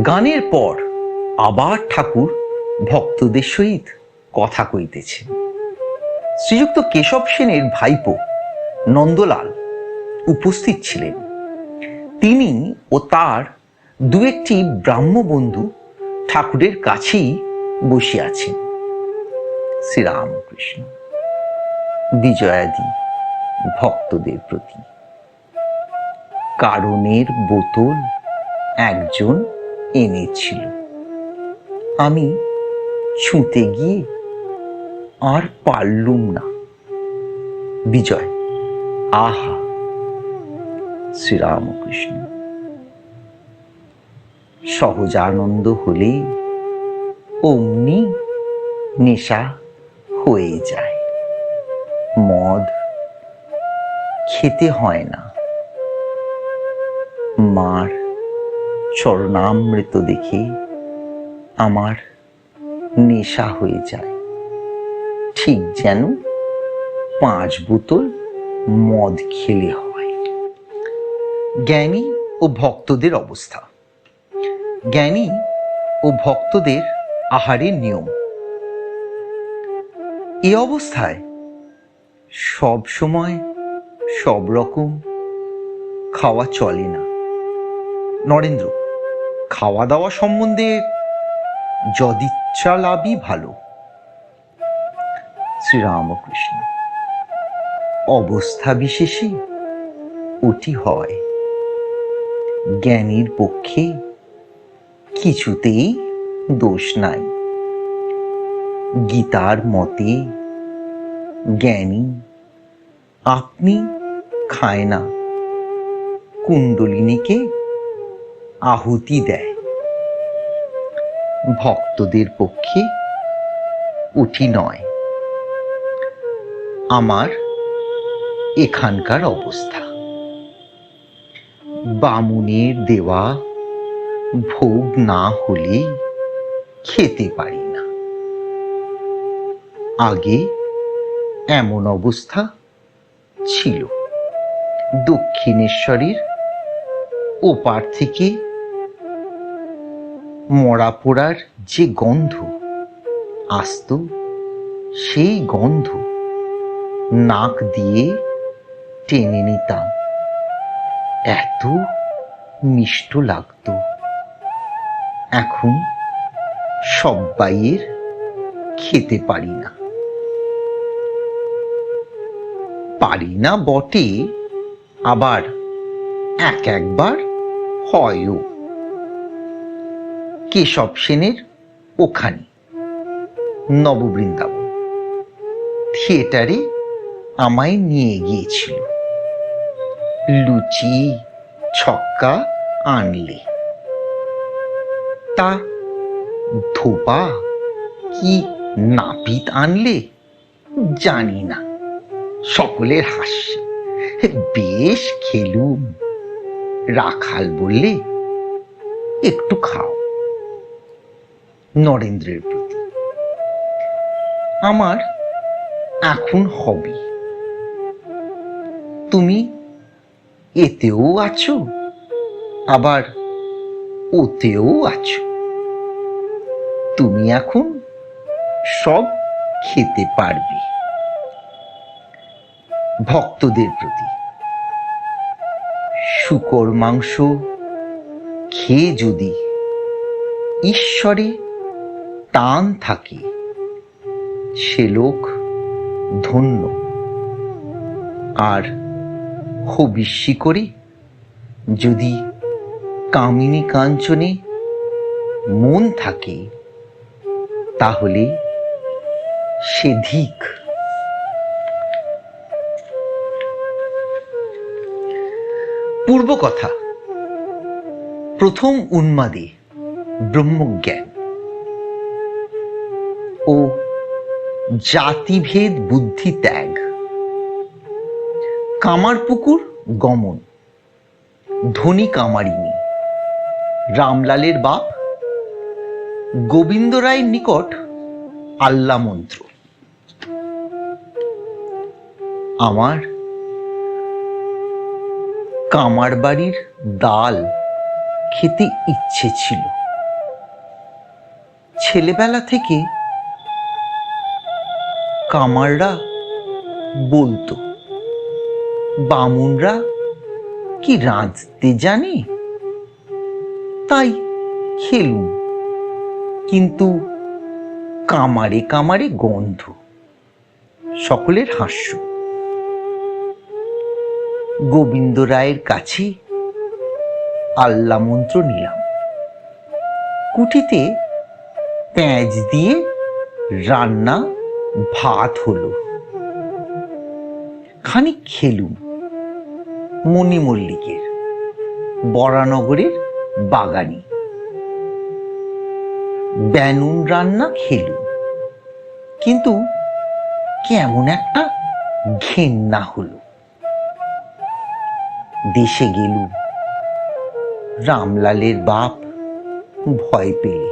গানের পর আবার ঠাকুর ভক্তদের সহিত কথা কইতেছেন শ্রীযুক্ত কেশব সেনের ভাইপো নন্দলাল উপস্থিত ছিলেন। তিনি ও তার দু একটি ব্রাহ্ম বন্ধু ঠাকুরের কাছেই বসে আছেন। শ্রীরামকৃষ্ণ, বিজয়াদি ভক্তদের প্রতি। কারণের বোতল একজন এনেছিল। আমি ছুঁতে গিয়ে আর পারলুম না। বিজয়, আহা, শ্রীরামকৃষ্ণ। সহজানন্দ হলে অমনি নেশা হয়ে যায়। মদ খেতে হয় না। মার চরণামৃত দেখে আমার নেশা হয়ে যায়। ঠিক যেন পাঁচ বোতল মদ খেলে হয়। জ্ঞানী ও ভক্তদের অবস্থা। জ্ঞানী ও ভক্তদের আহারের নিয়ম। এ অবস্থায় সব সময় সব রকম খাওয়া চলে না। নরেন্দ্র খাওয়া দাওয়া সম্বন্ধে যদিচ্ছা লাভই ভালো। শ্রীরামকৃষ্ণ, অবস্থা বিশেষে ওটি হয়। জ্ঞানীর পক্ষে কিছুতেই দোষ নাই। গীতার মতে জ্ঞানী আপনি খায় না। কুণ্ডলিনীকে আহুতি দেয়। ভক্তদের পক্ষে উঠি নয়। আমার এখানকার অবস্থা। বামুনের দেওয়া ভোগ না হলে খেতে পারি না। আগে এমন অবস্থা ছিল। দক্ষিণেশ্বরের ওপার থেকে মরা পোড়ার যে গন্ধ, আসত সেই গন্ধ নাক দিয়ে টেনে নিতাম। এত মিষ্ট লাগতো। এখন সব্বাইয়ের খেতে পারি না। পারি না বটে, আবার এক একবার হয়ও। কেশব সেনের ওখানে, নববৃন্দাবন। থিয়েটারে আমায় নিয়ে গিয়েছিল। লুচি, ছক্কা আনলে। তা ধোপা কি নাপিত আনলে? জানি না। সকলের হাস্য। বেশ খেলুম। রাখাল বললে, একটু খাও। নরেন্দ্রের প্রতি। আমার এখন হবে তুমি এতেও আছো, আবার ওতেও আছো। তুমি এখন সব খেতে পারবে। ভক্তদের প্রতি। শুকর মাংস খেয়ে যদি ঈশ্বরে টান থাকে, সে লোক ধন্য। আর হবিষ্যি করে, যদি কামিনী কাঞ্চনে মন থাকে, তাহলে সে ধিক। পূর্ব কথা, প্রথম উন্মাদে ব্রহ্মজ্ঞান। জাতিভেদ, বুদ্ধি, ত্যাগ। কামারপুকুর গমন। ধনী কামারিনী রামলালের বাপ, গোবিন্দ রায়ের নিকট আল্লা মন্ত্র। আমার কামার বাড়ির ডাল খেতে ইচ্ছে ছিল। ছেলেবেলা থেকে কামাররা বলতো, বামুনরা, কি রাঁধতে জানে? তাই খেলুম। কিন্তু কামারে কামারে গন্ধ, সকলের হাস্য। গোবিন্দ রায়ের কাছে আল্লা মন্ত্র নিলাম। কুটিতে পেঁয়াজ দিয়ে রান্না ভাত হলো। খানিক খেলুম মণি মল্লিকের বরানগরের বাগানি। ব্যানুন রান্না খেলুম, কিন্তু কেমন একটা ঘেন্না হলো। দেশে গেলুম, রামলালের বাপ ভয় পেলে।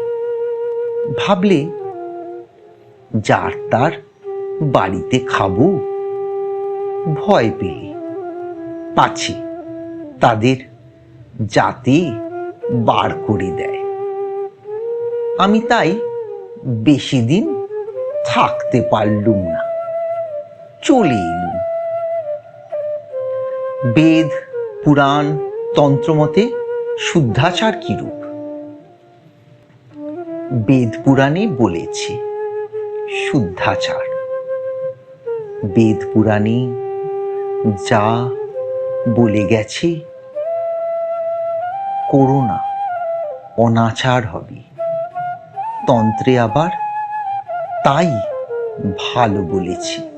ভাবলে যার তার বাড়িতে খাব। ভয় পেলে। পাছে তাদের যাতে বার করে দেয়। আমি তাই বেশি দিন থাকতে পারলুম না। চলে এলুম। বেদ, পুরাণ, তন্ত্রমতে শুদ্ধাচার কিরূপ? বেদ পুরাণে বলেছে শুদ্ধাচার। বেদ পুরাণে যা বলে গেছে করোনা অনাচার হবে। তন্ত্রে আবার তাই ভালো বলেছে।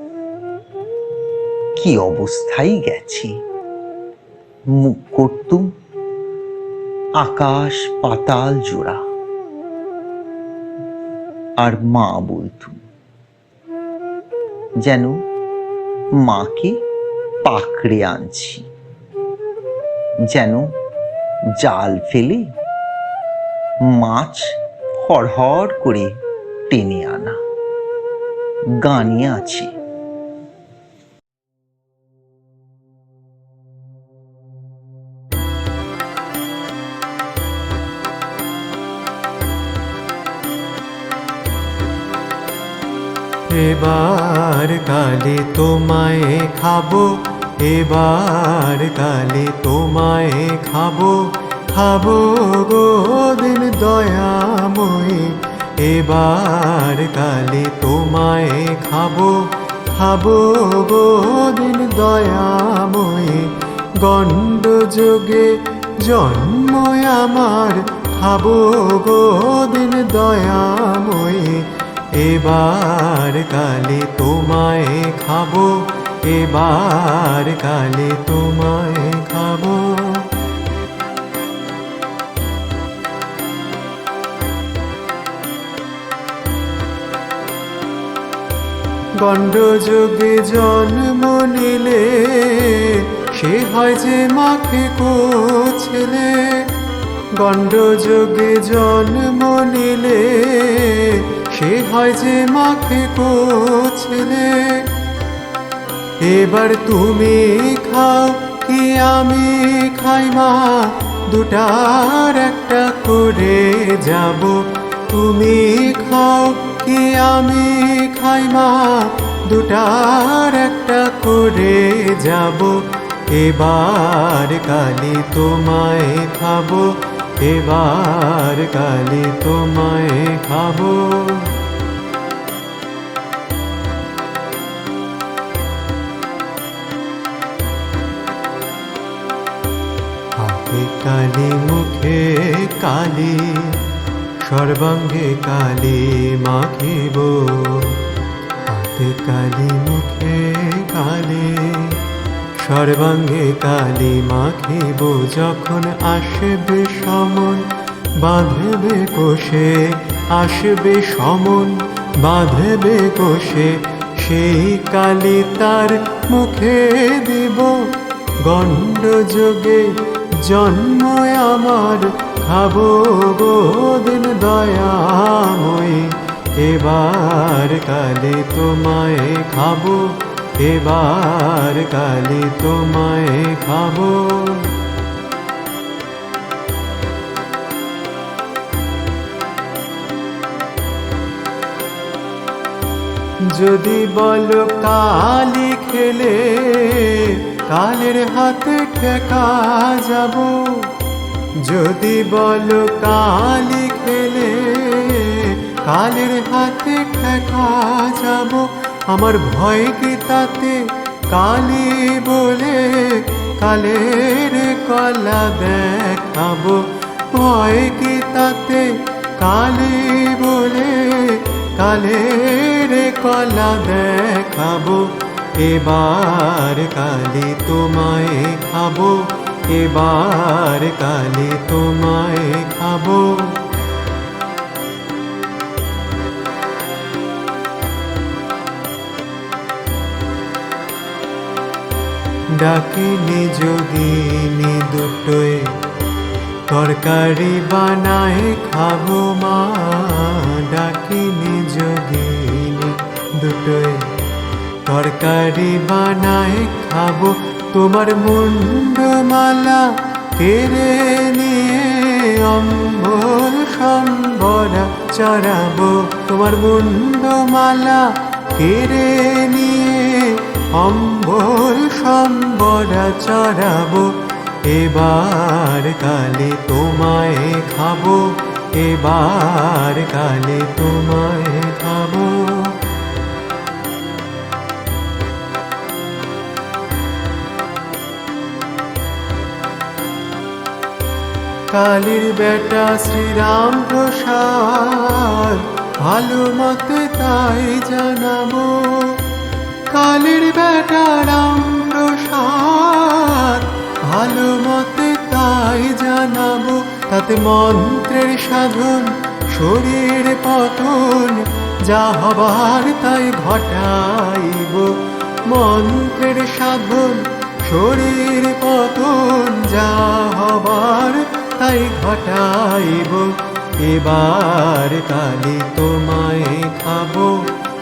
কি অবস্থায় গেছে? মুখ করতুম, আকাশ পাতাল জোড়া। আর মা বলতুম যেন মাকে পাকড়ে আনছি। যেন জাল ফেলে মাছ হড়হড় করে টেনে আনা। গানে আছে। এবার কালে তোমায় খাব, এবার কালে তোমায় খাব খাব গো দিন দয়াময়। এবার কালে তোমায় খাব খাব গো দিন দয়াময়। গণ্ড যোগে জন্ম আমার, খাব গো দিন দয়াময়। এবার কালে তোমায় খাব, এবার কালে তোমায় খাব। গণ্ড যোগে জন্ম নিলে, সে হয় যে মাকে ছেলে গণ্ড যোগে জন্ম নিলে সে হয় যে মাকে ছেলে। এবার তুমি খাও কি আমি খাই মা? দুটার একটা করে যাব। তুমি খাও কি আমি খাই মা? দুটার একটা করে যাব। এবার কালি তোমায় খাব। এবার কালি তোমায় খাব। কালি মুখে কালি সর্বাঙ্গে কালি মাখিব। হাতে কালি মুখে সর্বাঙ্গে কালি মাখিব যখন আসবে সমন, বাঁধবে কোষে, আসবে সমন, বাঁধবে কোষে, সেই কালি তার মুখে দিব। গণ্ড যোগে জন্ম আমার, খাব গো দিন দয়াময়। এবার কালে তোমায় খাব। এবার কালে তোমায় খাব। যদি বলো কালি খেলে কালের হাতে ঠেকা যাব। যদি বলো কালি খেলে কালের হাতে ঠেকা যাব। আমার ভয় কি তাতে? কালি বলে কালের কলা দেখাবো। ভয় কি তাতে? কালি বলে কালের কলা দেখাবো। এবার কালি তোমায় খাব। এবার কালি তোমায় খাব। ডাকিনি যদি নি দুটোয় তরকারি বানায় খাব মা। ডাকিনি যোগিনী দুটোয় তরকারি বানায় খাব। তোমার মুন্ডমালা কেড়ে নিয়ে অম্বল সম্বরা চড়াবো। তোমার মুন্ডমালা কেড়ে নিয়ে অম্বল সম্বরা চড়াবো। এবার কালে তোমায় খাব। এবার কালে তোমায় খাব। কালীর বেটা শ্রীরাম প্রসাদ, ভালো মতে তাই জানাব। কালীর বেটা রাম প্রসাদ ভালো মতে তাই জানাব, তাতে মন্ত্রের সাধন শরীর পতন যা হবার তাই ঘটাইব। মন্ত্রের সাধন শরীর পতন যা হবার তাই ঘটাইব। এবার কালি তোমায় খাব।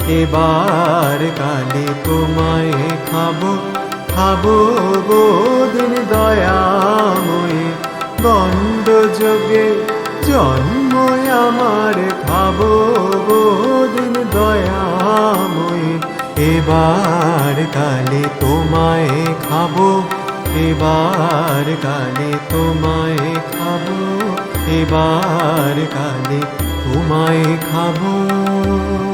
এবার কালে তোমায় খাব খাব গোদিন দয়াময়। গণ্ড যোগে জন্ম আমার, খাব গোদিন দয়াময়। এবার কালে তোমায় খাব, এবার কালে তোমায় খাব, এবার কালে তোমায় খাব।